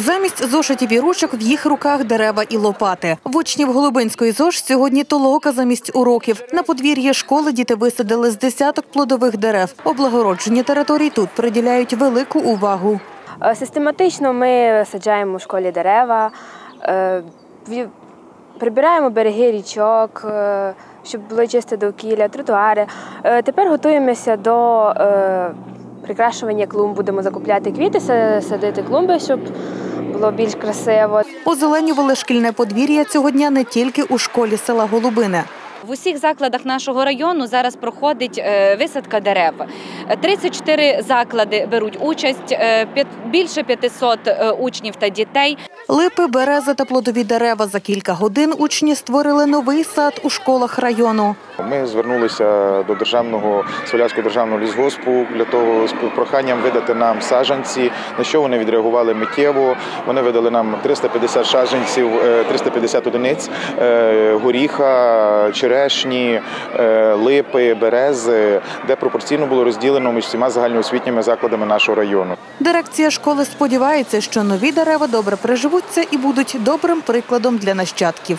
Замість зошитів і ручок в їх руках дерева і лопати. В учнів Голубинської ЗОЖ сьогодні толока замість уроків. На подвір'ї школи діти висадили з десяток плодових дерев. Облагороджені території тут приділяють велику увагу. Е, Систематично ми саджаємо в школі дерева, е, прибираємо береги річок, е, щоб було чисте довкілля, тротуари. Тепер готуємося до прикрашування клумб. Будемо закупляти квіти, садити клумби, щоб було більш красиво. Озеленювали шкільне подвір'я цього дня не тільки у школі села Голубине. В усіх закладах нашого району зараз проходить е, висадка дерев. Е, 34 заклади беруть участь, е, п'ят- більше 500 е, учнів та дітей. Липи, берези та плодові дерева. За кілька годин учні створили новий сад у школах району. Ми звернулися до державного Свалявського державного лісгоспу для того з проханням видати нам саджанці. На що вони відреагували миттєво. Вони видали нам 350 саджанців, е, 350 одиниць е, горіха, черешні, липи, берези, де пропорційно було розділено між всіма загальноосвітніми закладами нашого району. Дирекція школи сподівається, що нові дерева добре приживуться і будуть добрим прикладом для нащадків.